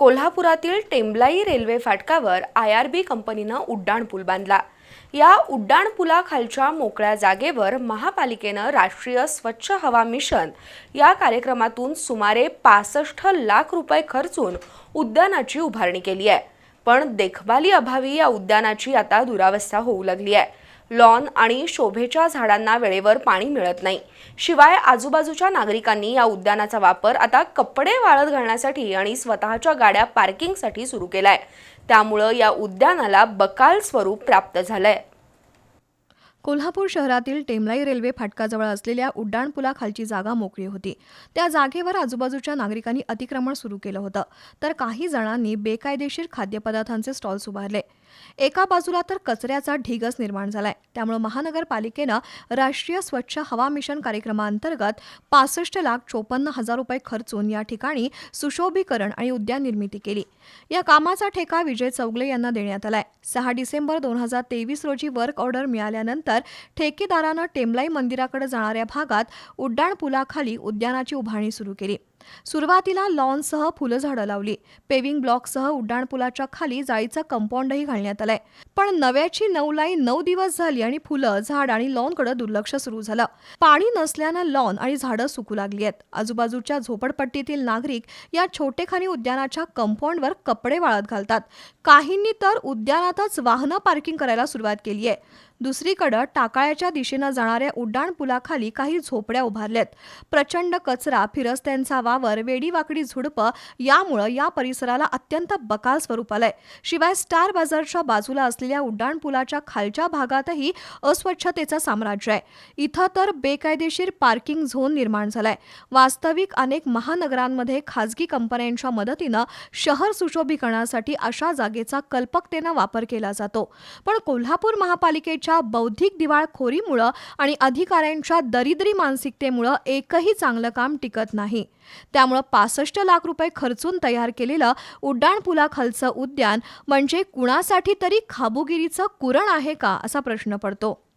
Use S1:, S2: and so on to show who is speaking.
S1: कोल्हापुरातील टेंबलाई रेल्वे फाटकावर I R B कंपनीनं उड्डाणपूल बांधला. या उड्डाणपुलाखालच्या मोकळ्या जागेवर महापालिकेनं राष्ट्रीय स्वच्छ हवा मिशन या कार्यक्रमातून सुमारे पासष्ट लाख रुपये खर्चून उद्यानाची उभारणी केली आहे. पण देखभाली अभावी या उद्यानाची आता दुरावस्था होऊ लागली आहे. लॉन आणि शोभेच्या झाडांना वेळेवर पाणी मिळत नाही. शिवाय आजूबाजूच्या नागरिकांनी या उद्यानाचा वापर आता कपडे वाळत घालण्यासाठी आणि स्वतःच्या गाड्या पार्किंगसाठी सुरू केलाय. त्यामुळं या उद्यानाला बकाल स्वरूप प्राप्त झालंय.
S2: कोल्हापूर शहरातील टेमलाई रेल्वे फाटकाजवळ असलेल्या उड्डाणपुलाखालची जागा मोकळी होती. त्या जागेवर आजूबाजूच्या नागरिकांनी अतिक्रमण सुरू केलं होतं. तर काही जणांनी बेकायदेशीर खाद्यपदार्थांचे स्टॉल्स उभारले. एका बाजूला तर कचऱ्याचा ढिगच निर्माण झालाय. त्यामुळे महानगरपालिकेनं राष्ट्रीय स्वच्छ हवा मिशन कार्यक्रमाअंतर्गत पासष्ट लाख चोपन्न हजार रुपये खर्चून या ठिकाणी सुशोभीकरण आणि उद्यान निर्मिती केली. या कामाचा ठेका विजय चौगले यांना देण्यात आलाय. सहा डिसेंबर दोन हजार तेवीस रोजी वर्क ऑर्डर मिळाल्यानंतर ठेकेदारानं टेमलाई मंदिराकडे जाणाऱ्या भागात उड्डाणपुलाखाली उद्यानाची उभारणी सुरू केली. सुरुवातीला लॉनसह फुलझाडं लावली. पेविंग ब्लॉकसह उड्डाणपुलाच्या खाली जाळीचं कंपाऊंडही घालण्यात आलंय. पण नव्याची नऊ लाईन नऊ दिवस झाली आणि फुलं झाड आणि लॉनकडे दुर्लक्ष सुरू झालं. पाणी नसल्यानं लॉन आणि झाडं सुकू लागली आहेत. आजूबाजूच्या झोपडपट्टीतील नागरिक या छोटेखानी उद्यानाच्या कंपाऊंडवर कपडे वाळत घालतात. काहींनी तर उद्यानातच वाहनं पार्किंग करायला सुरुवात केली आहे. दुसरीकडं टाकाळ्याच्या दिशेनं जाणाऱ्या उड्डाणपुलाखाली काही झोपड्या उभारल्यात. प्रचंड कचरा फिरस्त्यांचा वावर वेडीवाकडी झुडपं यामुळं या परिसराला अत्यंत बकाल स्वरूप आलंय. शिवाय स्टार बाजारच्या बाजूला असलेल्या उड्डाणपुलाच्या खालच्या भागातही अस्वच्छतेचं साम्राज्य आहे. इथं तर बेकायदेशीर पार्किंग झोन निर्माण झालाय. वास्तविक अनेक महानगरांमध्ये खाजगी कंपन्यांच्या मदतीनं शहर सुशोभीकरणासाठी अशा जागेचा कल्पकतेनं वापर केला जातो. पण कोल्हापूर महापालिकेच्या बौद्धिक दिवाळखोरीमुळं आणि अधिकाऱ्यांच्या दरिद्री मानसिकतेमुळं एकही चांगलं काम टिकत नाही. त्यामुळं पासष्ट लाख रुपये खर्चून तयार केलेलं उड्डाणपुलाखालचं उद्यान म्हणजे कुणासाठी तरी खाबुगिरीचं कुरण आहे का असा प्रश्न पडतो.